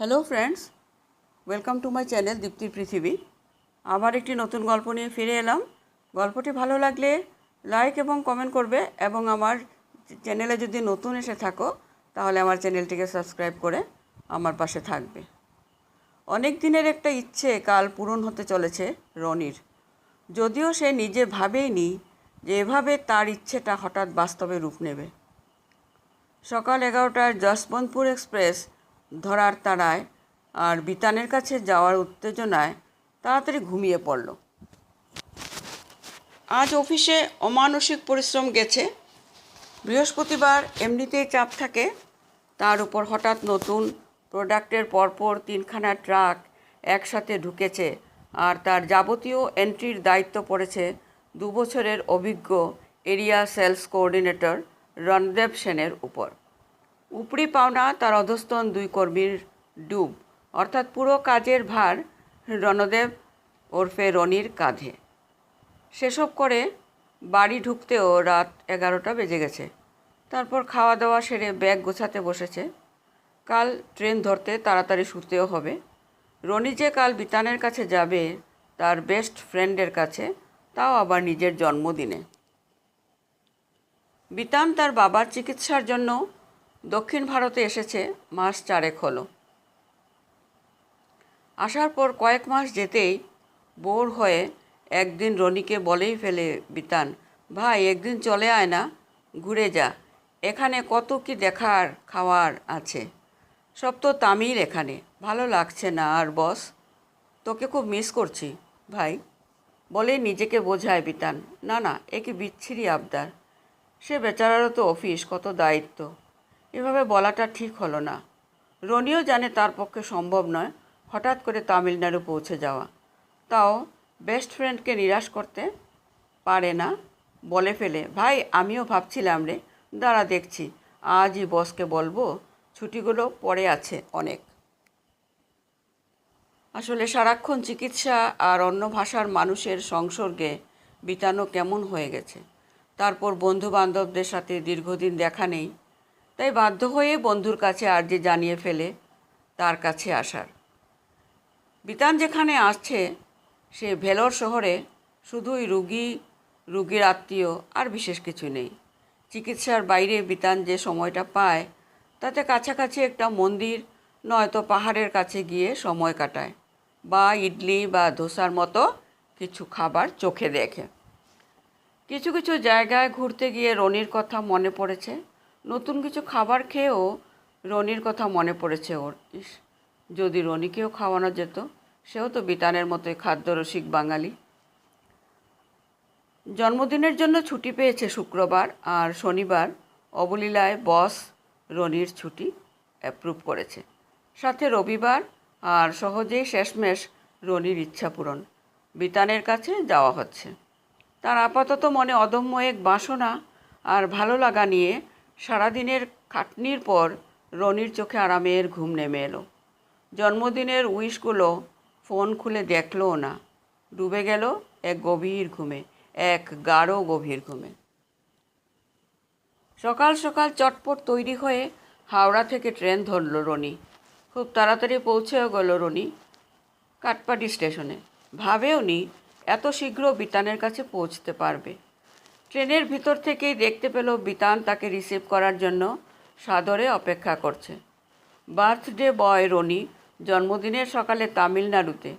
Hello friends welcome to my channel দীপ্তির পৃথিবী আবার একটি নতুন গল্প নিয়ে ফিরে এলাম। গল্পটি ভালো লাগলে লাইক এবং কমেন্ট করবে এবং আমার চ্যানেলে যদি নতুন এসে থাকো, তাহলে আমার চ্যানেলটিকে সাবস্ক্রাইব করে আমার পাশে থাকবে। অনেক দিনের একটা ইচ্ছে কাল পূরণ হতে চলেছে রনির। যদিও সে নিজে ভাবেইনি যে এভাবে তার ইচ্ছেটা হঠাৎ বাস্তবে রূপ নেবে। সকাল এগারোটার যশবন্তপুর এক্সপ্রেস ধরার তাড়ায় আর বিতানের কাছে যাওয়ার উত্তেজনায় তাড়াতাড়ি ঘুমিয়ে পড়ল। আজ অফিসে অমানসিক পরিশ্রম গেছে। বৃহস্পতিবার এমনিতেই চাপ থাকে। তার উপর হঠাৎ নতুন প্রোডাক্টের পরপর তিনখানা ট্রাক একসাথে ঢুকেছে আর তার যাবতীয় এন্ট্রির দায়িত্ব পড়েছে দুবছরের অভিজ্ঞ এরিয়া সেলস কোঅর্ডিনেটর রণদেব সেনের উপর। উপরি পাওনা তার অধস্তন দুই কর্মীর ডুব। অর্থাৎ পুরো কাজের ভার রণদেব ওরফে রনির কাঁধে। সেসব করে বাড়ি ঢুকতেও রাত এগারোটা বেজে গেছে। তারপর খাওয়া দাওয়া সেরে ব্যাগ গোছাতে বসেছে। কাল ট্রেন ধরতে তাড়াতাড়ি শুতেও হবে। রনি যে কাল বিতানের কাছে যাবে তার বেস্ট ফ্রেন্ডের কাছে, তাও আবার নিজের জন্মদিনে। বিতান তার বাবার চিকিৎসার জন্য দক্ষিণ ভারতে এসেছে, মাস চারেক হলো। আসার পর কয়েক মাস যেতেই বোর হয়ে একদিন রনিকে বলেই ফেলে বিতান, ভাই, একদিন চলে আয় না, ঘুরে যা, এখানে কত কি দেখার, খাওয়ার আছে। সব তো তামিল এখানে, ভালো লাগছে না আর, বস। তোকে খুব মিস করছি, ভাই। বলে নিজেকে বোঝায় বিতান, না না, একে বিচ্ছিরি আবদার। সে বেচারারও তো অফিস, কত দায়িত্ব। এভাবে বলাটা ঠিক হলো না। রনিও জানে তার পক্ষে সম্ভব নয় হঠাৎ করে তামিলনাড়ু পৌঁছে যাওয়া। তাও বেস্ট ফ্রেন্ডকে নিরাশ করতে পারে না, বলে ফেলে, ভাই, আমিও ভাবছিলাম রে, দাঁড়া দেখছি, আজই বসকে বলব, ছুটিগুলো পড়ে আছে অনেক। আসলে সারাক্ষণ চিকিৎসা আর অন্য ভাষার মানুষের সংসর্গে বিতানো কেমন হয়ে গেছে। তারপর বন্ধু বান্ধবদের সাথে দীর্ঘদিন দেখা নেই তাই বাধ্য হয়ে বন্ধুর কাছে আর্জি জানিয়ে ফেলে, তার কাছে আসার। বিতান যেখানে আসছে, সে ভেলোর শহরে শুধুই রুগী, রুগীর আত্মীয় আর বিশেষ কিছু নেই। চিকিৎসার বাইরে বিতান যে সময়টা পায়, তাতে কাছাকাছি একটা মন্দির, নয়তো পাহাড়ের কাছে গিয়ে সময় কাটায় বা ইডলি বা ধোসার মতো কিছু খাবার চোখে দেখে। কিছু কিছু জায়গায় ঘুরতে গিয়ে রনির কথা মনে পড়েছে। নতুন কিছু খাবার খেয়েও রনির কথা মনে পড়েছে ওর। ইস, যদি রনিকেও খাওয়ানো যেত, সেও তো বিতানের মতোই খাদ্যরসিক বাঙালি। জন্মদিনের জন্য ছুটি পেয়েছে শুক্রবার আর শনিবার অবলীলায় বস রনির ছুটি অ্যাপ্রুভ করেছে। সাথে রবিবার আর সহজেই শেষমেশ রনির ইচ্ছা পূরণ। বিতানের কাছে যাওয়া হচ্ছে। তার আপাতত মনে অদম্য এক বাসনা আর ভালো লাগা নিয়ে সারাদিনের খাটনির পর রনির চোখে আরামের ঘুম নেমে এলো। জন্মদিনের উইশগুলো ফোন খুলে দেখলও না। ডুবে গেল এক গভীর ঘুমে, এক গাঢ় গভীর ঘুমে। সকাল সকাল চটপট তৈরি হয়ে হাওড়া থেকে ট্রেন ধরল রনি। খুব তাড়াতাড়ি পৌঁছেও গেল রনি কাটপাটি স্টেশনে। ভাবেও নি এত শীঘ্র বিতানের কাছে পৌঁছতে পারবে। ট্রেনের ভিতর থেকেই দেখতে পেল বিতান তাকে রিসিভ করার জন্য সাদরে অপেক্ষা করছে। বার্থডে বয় রনি জন্মদিনের সকালে তামিলনাড়ুতে,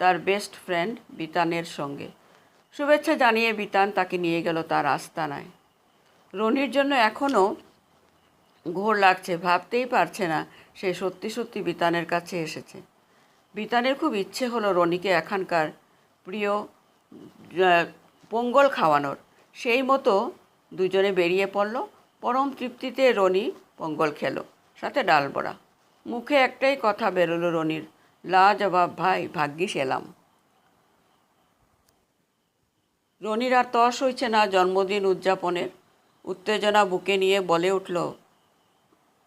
তার বেস্ট ফ্রেন্ড বিতানের সঙ্গে। শুভেচ্ছা জানিয়ে বিতান তাকে নিয়ে গেল তার আস্তানায়। রনির জন্য এখনও ঘোর লাগছে, ভাবতেই পারছে না সে সত্যি সত্যি বিতানের কাছে এসেছে। বিতানের খুব ইচ্ছে হলো রনিকে এখানকার প্রিয় পোঙ্গল খাওয়ানোর। সেই মতো দুজনে বেরিয়ে পড়ল। পরম তৃপ্তিতে রনি পঙ্গল খেলো, সাথে ডাল বড়া। মুখে একটাই কথা বেরোলো রনির লা জবাব ভাই, ভাগ্যিস এলাম। রনির আর তস হইছে না জন্মদিন উদযাপনের। উত্তেজনা বুকে নিয়ে বলে উঠল,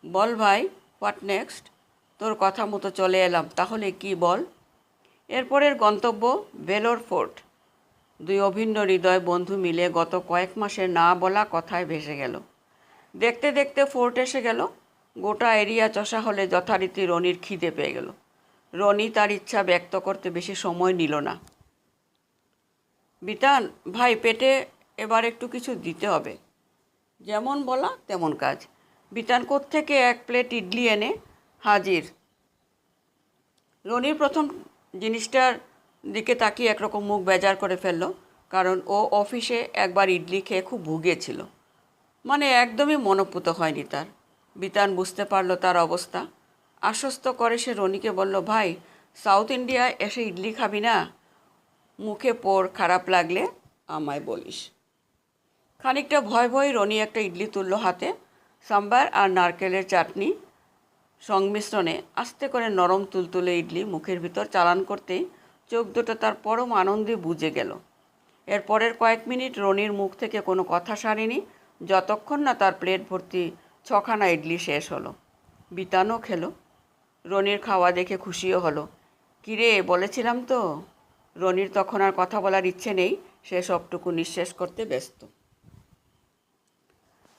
বল ভাই, হোয়াট নেক্সট? তোর কথা মতো চলে এলাম, তাহলে কি বল? এরপরের গন্তব্য ভেলোর ফোর্ট। দুই অভিন্ন হৃদয় বন্ধু মিলে গত কয়েক মাসে না বলা কথায় ভেসে গেল। দেখতে দেখতে ফোর্ট এসে গেল। গোটা এরিয়া চষা হলে যথারীতি রনির খিদে পেয়ে গেল। রনি তার ইচ্ছা ব্যক্ত করতে বেশি সময় নিল না। বিতান, ভাই, পেটে এবার একটু কিছু দিতে হবে। যেমন বলা তেমন কাজ। বিতান থেকে এক প্লেট ইডলি এনে হাজির। রনির প্রথম জিনিসটার দিকে তাকিয়ে একরকম মুখ বেজার করে ফেলল, কারণ ও অফিসে একবার ইডলি খেয়ে খুব ভুগিয়েছিল। মানে একদমই মনোপুত হয়নি তার। বিতান বুঝতে পারল তার অবস্থা। আশ্বস্ত করে সে রনিকে বলল, ভাই, সাউথ ইন্ডিয়ায় এসে ইডলি খাবি না? মুখে পোর খারাপ লাগলে আমায় বলিস। খানিকটা ভয় ভয় রনি একটা ইডলি তুললো হাতে, সাম্বার আর নারকেলের চাটনি সংমিশ্রণে আস্তে করে নরম তুলতুলে ইডলি মুখের ভিতর চালান করতেই চোখ দুটো তার পরম আনন্দে বুঝে গেল। এর পরের কয়েক মিনিট রনির মুখ থেকে কোনো কথা সারেনি। যতক্ষণ না তার প্লেট ভর্তি ছখানা ইডলি শেষ হলো। বিতানও খেলো। রনির খাওয়া দেখে খুশিও হলো। কিরে, বলেছিলাম তো? রনির তখন আর কথা বলার ইচ্ছে নেই। সে সবটুকু নিঃশেষ করতে ব্যস্ত।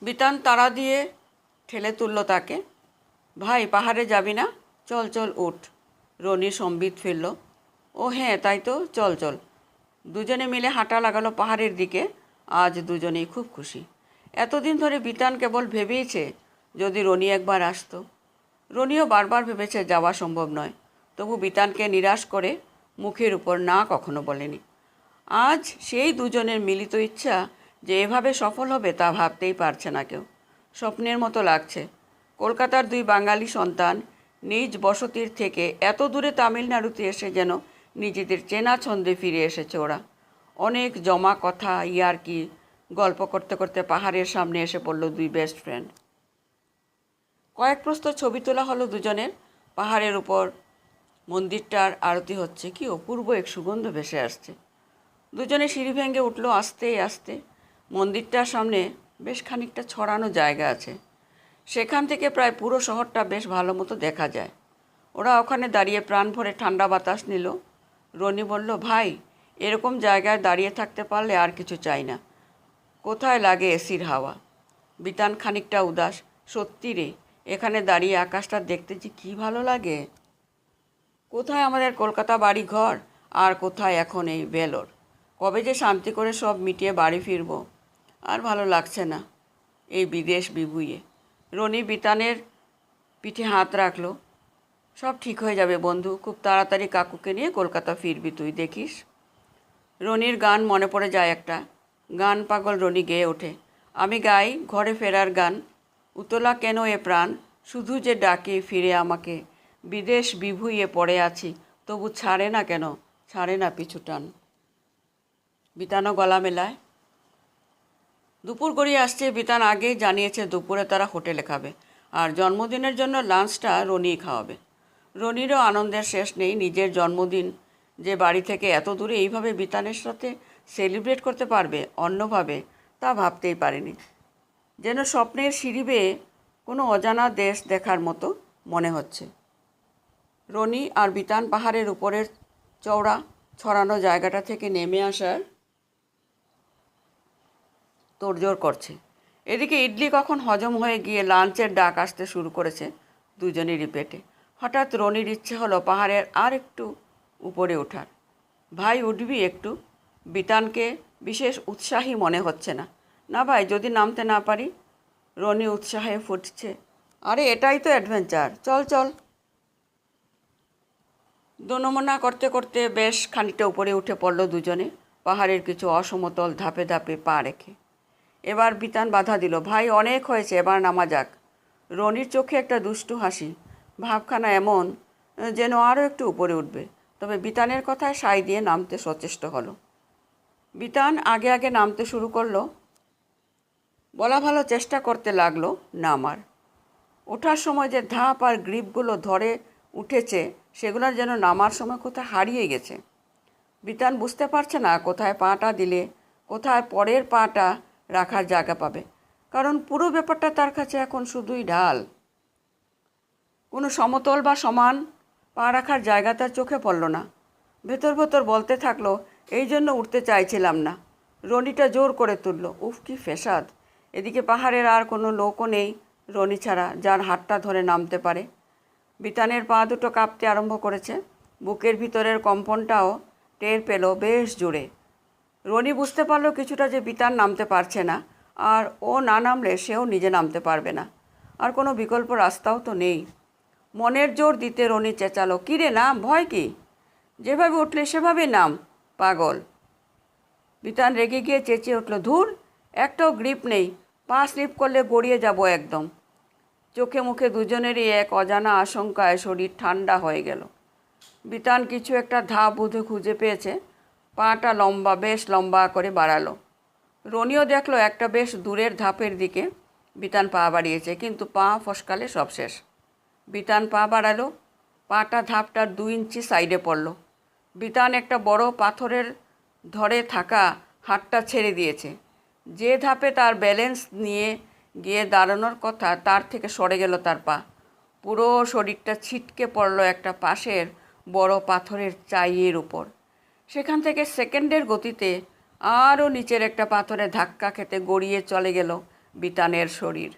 বিতান তাড়া দিয়ে ঠেলে তুলল তাকে। ভাই, পাহাড়ে যাবি না? চল চল, উঠ। রনি সম্বিত ফিরল। ও হ্যাঁ তাই তো। চল চল। দুজনে মিলে হাঁটা লাগালো পাহাড়ের দিকে। আজ দুজনেই খুব খুশি। এতদিন ধরে বিতান কেবল ভেবেইছে যদি রনি একবার আসতো। রনিও বারবার ভেবেছে যাওয়া সম্ভব নয়। তবু বিতানকে নিরাশ করে মুখের উপর না কখনো বলেনি। আজ সেই দুজনের মিলিত ইচ্ছা যে এভাবে সফল হবে তা ভাবতেই পারছে না কেউ। স্বপ্নের মতো লাগছে। কলকাতার দুই বাঙালি সন্তান নিজ বসতির থেকে এত দূরে তামিলনাড়ুতে এসে যেন নিজেদের চেনা ছন্দে ফিরে এসেছে ওরা। অনেক জমা কথা, ইয়ারকি, গল্প করতে করতে পাহাড়ের সামনে এসে পড়ল দুই বেস্ট ফ্রেন্ড কয়েক প্রস্তর ছবি তোলা হলো দুজনের। পাহাড়ের উপর মন্দিরটার আরতি হচ্ছে কি অপূর্ব এক সুগন্ধ ভেসে আসছে। দুজনে সিঁড়ি ভেঙে উঠল আস্তে আস্তে। মন্দিরটার সামনে বেশ খানিকটা ছড়ানো জায়গা আছে। সেখান থেকে প্রায় পুরো শহরটা বেশ ভালো মতো দেখা যায়। ওরা ওখানে দাঁড়িয়ে প্রাণ ভরে ঠান্ডা বাতাস নিল। রনি বলল, ভাই, এরকম জায়গায় দাঁড়িয়ে থাকতে পারলে আর কিছু চাই না। কোথায় লাগে এসির হাওয়া? বিতান খানিকটা উদাস। সত্যি রে, এখানে দাঁড়িয়ে আকাশটা দেখতে যে কী ভালো লাগে। কোথায় আমাদের কলকাতা বাড়ি ঘর আর কোথায় এখন এই বেলোর? কবে যে শান্তি করে সব মিটিয়ে বাড়ি ফিরবো? আর ভালো লাগছে না এই বিদেশ বিভুইয়ে। রনি বিতানের পিঠে হাত রাখল। সব ঠিক হয়ে যাবে, বন্ধু। খুব তাড়াতাড়ি কাকুকে নিয়ে কলকাতা ফিরবি তুই, দেখিস? রনির গান মনে পড়ে যায় একটা। গান পাগল রনি গেয়ে ওঠে। আমি গাই ঘরে ফেরার গান। উতলা কেন এ প্রাণ? শুধু যে ডাকে ফিরে আমাকে। বিদেশ বিভুইয়ে পড়ে আছি, তবু ছাড়ে না কেন? ছাড়ে না পিছু টান। বিতানো গলা মেলায় দুপুর গড়িয়ে আসছে, বিতান আগেই জানিয়েছে দুপুরে তারা হোটেলে খাবে। আর জন্মদিনের জন্য লাঞ্চটা রনিই খাওয়াবে। রনিরও আনন্দের শেষ নেই নিজের জন্মদিন। যে বাড়ি থেকে এত দূরে এইভাবে বিতানের সাথে সেলিব্রেট করতে পারবে অন্যভাবে, তা ভাবতেই পারেনি। যেন স্বপ্নের সিঁড়ি বেয়ে কোনো অজানা দেশ দেখার মতো মনে হচ্ছে। রনি আর বিতান পাহাড়ের উপরের চওড়া, ছড়ানো জায়গাটা থেকে নেমে আসার তোড়জোড় করছে। এদিকে ইডলি কখন হজম হয়ে গিয়ে লাঞ্চের ডাক আসতে শুরু করেছে দুজনেরই পেটে। হঠাৎ রনির ইচ্ছে হলো পাহাড়ের আর একটু উপরে ওঠার। ভাই উঠবি একটু। বিতানকে বিশেষ উৎসাহী মনে হচ্ছে না। না ভাই, যদি নামতে না পারি? রনি উৎসাহে ফুটছে। আরে, এটাই তো অ্যাডভেঞ্চার। চল চল। দনমনা করতে করতে বেশ খানিকটা উপরে উঠে পড়ল দুজনে। পাহাড়ের কিছু অসমতল ধাপে ধাপে পা রেখে। এবার বিতান বাধা দিল, ভাই, অনেক হয়েছে, এবার নামা যাক। রনির চোখে একটা দুষ্টু হাসি। ভাবখানা এমন যেন আরও একটু উপরে উঠবে। তবে বিতানের কথায় সাই দিয়ে নামতে সচেষ্ট হলো। বিতান আগে আগে নামতে শুরু করল। বলা ভালো চেষ্টা করতে লাগল নামার। ওঠার সময় যে ধাপ আর গ্রিপগুলো ধরে উঠেছে সেগুলো যেন নামার সময় কোথায় হারিয়ে গেছে। বিতান বুঝতে পারছে না কোথায় পাটা দিলে, কোথায় পরের পাটা রাখার জায়গা পাবে। কারণ পুরো ব্যাপারটা তার কাছে এখন শুধুই ঢাল। কোনো সমতল বা সমান পা রাখার জায়গা তার চোখে পড়ল না। ভেতর ভেতর বলতে থাকল, এই জন্য উঠতে চাইছিলাম না। রনিটা জোর করে তুলল, উফ, কি ফেসাদ এদিকে পাহাড়ের আর কোনো লোকও নেই রনি ছাড়া, যার হাতটা ধরে নামতে পারে। বিতানের পা দুটো কাঁপতে আরম্ভ করেছে। বুকের ভিতরের কম্পনটাও টের পেল বেশ জোরে। রনি বুঝতে পারল কিছুটা যে বিতান নামতে পারছে না, আর ও না নামলে সেও নিজে নামতে পারবে না। আর কোনো বিকল্প রাস্তাও তো নেই। মনের জোর দিতে রনি চেঁচালো, কিরে নাম? ভয় কি? যেভাবে উঠলে সেভাবে নাম, পাগল। বিতান রেগে গিয়ে চেঁচিয়ে উঠল, ধুর, একটাও গ্রিপ নেই, পা স্লিপ করলে গড়িয়ে যাব একদম। চোখে মুখে দুজনেরই এক অজানা আশঙ্কায় শরীর ঠান্ডা হয়ে গেল। বিতান কিছু একটা ধাপ বুধে খুঁজে পেয়েছে, পাটা লম্বা, বেশ লম্বা করে বাড়ালো। রনিও দেখল একটা বেশ দূরের ধাপের দিকে, বিতান পা বাড়িয়েছে, কিন্তু পা ফসকালে সব শেষ। বিতান পা বাড়ালো, পাটা ধাপটার দু ইঞ্চি সাইডে পড়ল। বিতান একটা বড় পাথরের ধরে থাকা হাতটা ছেড়ে দিয়েছে। যে ধাপে তার ব্যালেন্স নিয়ে গিয়ে দাঁড়ানোর কথা, তার থেকে সরে গেল তার পা। পুরো শরীরটা ছিটকে পড়ল একটা পাশের বড় পাথরের চাইয়ের উপর। সেখান থেকে সেকেন্ডের গতিতে আরও নিচের একটা পাথরে ধাক্কা খেতে গড়িয়ে চলে গেল বিতানের শরীর।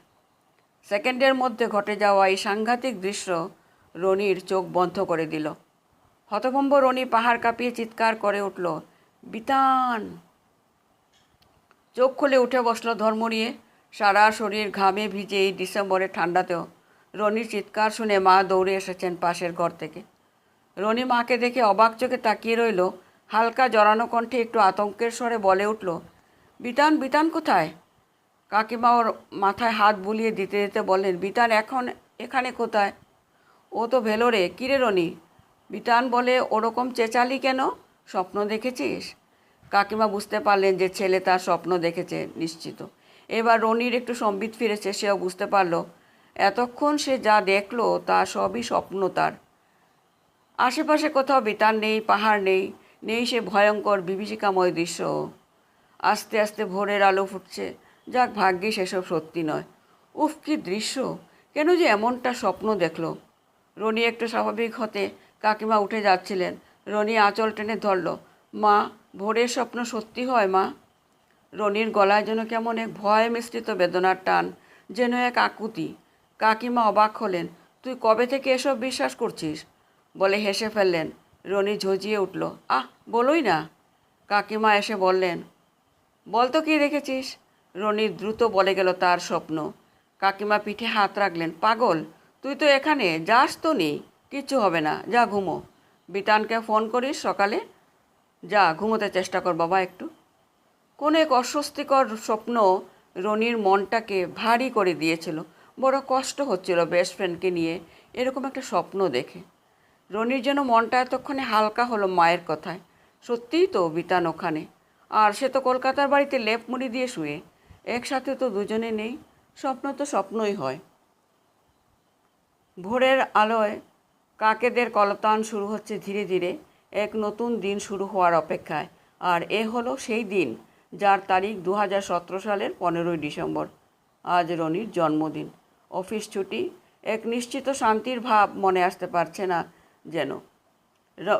সেকেন্ডের মধ্যে ঘটে যাওয়া এই সাংঘাতিক দৃশ্য রনির চোখ বন্ধ করে দিল। হতভম্ব রনি পাহাড় কাঁপিয়ে চিৎকার করে উঠল, বিতান! চোখ খুলে উঠে বসল ধর্ম নিয়ে। সারা শরীর ঘামে ভিজে এই ডিসেম্বরের ঠান্ডাতেও রনির চিৎকার শুনে মা দৌড়ে এসেছেন পাশের ঘর থেকে। রনি মাকে দেখে অবাক চোখে তাকিয়ে রইল, হালকা জড়ানো কণ্ঠে একটু আতঙ্কের স্বরে বলে উঠল, বিতান বিতান কোথায়? কাকিমা ওর মাথায় হাত বুলিয়ে দিতে দিতে বললেন, বিতান এখন এখানে কোথায়? ও তো ভেলোরে কিরে রনি? বিতান বলে, ওরকম চেঁচালি কেন? স্বপ্ন দেখেছিস? কাকিমা বুঝতে পারলেন যে ছেলে তার স্বপ্ন দেখেছে, নিশ্চিত। এবার রনির একটু সম্বিত ফিরেছে, সেও বুঝতে পারল। এতক্ষণ সে যা দেখল, তা সবই স্বপ্ন তার। আশেপাশে কোথাও বিতান নেই, পাহাড় নেই নেই সে ভয়ঙ্কর, বিভীষিকাময় দৃশ্য। আস্তে আস্তে ভোরের আলো ফুটছে। যাক, ভাগ্যে সেসব সত্যি নয়। উফ, কি দৃশ্য! কেন যে এমনটা স্বপ্ন দেখল। রনি একটু স্বাভাবিক হতে কাকিমা উঠে যাচ্ছিলেন। রনি আঁচল টেনে ধরল, মা, ভোরের স্বপ্ন সত্যি হয়, মা? রনির গলায় যেন কেমন এক ভয় মিশ্রিত বেদনার টান, যেন এক আকুতি। কাকিমা অবাক হলেন, তুই কবে থেকে এসব বিশ্বাস করছিস? বলে হেসে ফেললেন। রনি ঝজিয়ে উঠল, আহ, বলোই না। কাকিমা এসে বললেন, বল তো কী দেখেছিস রনি দ্রুত বলে গেল তার স্বপ্ন। কাকিমা পিঠে হাত রাখলেন, পাগল, তুই তো এখানে, যাস তো নেই কিচ্ছু হবে না, যা ঘুমো। বিতানকে ফোন করিস সকালে? যা, ঘুমোতে চেষ্টা কর বাবা একটু। কোনো এক অস্বস্তিকর স্বপ্ন রনির মনটাকে ভারী করে দিয়েছিল। বড় কষ্ট হচ্ছিল বেস্ট ফ্রেন্ডকে নিয়ে এরকম একটা স্বপ্ন দেখে। রনির যেন মনটা এতক্ষণে হালকা হলো মায়ের কথায়। সত্যিই তো বিতান ওখানে। আর সে তো কলকাতার বাড়িতে লেপ মুড়ি দিয়ে শুয়ে। একসাথে তো দুজনে নেই, স্বপ্ন তো স্বপ্নই হয়। ভোরের আলোয় কাকেদের কলতান শুরু হচ্ছে ধীরে ধীরে, এক নতুন দিন শুরু হওয়ার অপেক্ষায়। আর এ হলো সেই দিন যার তারিখ দু হাজার সতেরো সালের পনেরোই ডিসেম্বর, আজ রনির জন্মদিন। অফিস ছুটি, এক নিশ্চিত শান্তির ভাব মনে আসতে পারছে না যেন।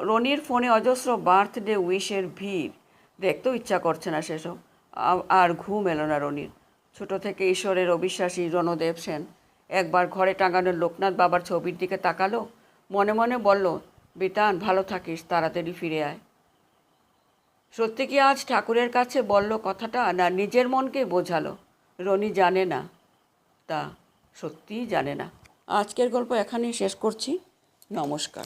রনির ফোনে অজস্র বার্থডে উইশের ভিড়, দেখতেও ইচ্ছা করছে না সেসব। আর ঘুম এলো না রনির। ছোটো থেকে ঈশ্বরের অবিশ্বাসী রণদেব সেন একবার ঘরে টাঙানো লোকনাথ বাবার ছবির দিকে তাকালো, মনে মনে বলল বিতান ভালো থাকিস, তাড়াতাড়ি ফিরে আয়। সত্যি কি আজ ঠাকুরের কাছে বলল কথাটা না নিজের মনকে বোঝালো? রনি জানে না। তা সত্যিই জানে না। আজকের গল্প এখানেই শেষ করছি। নমস্কার।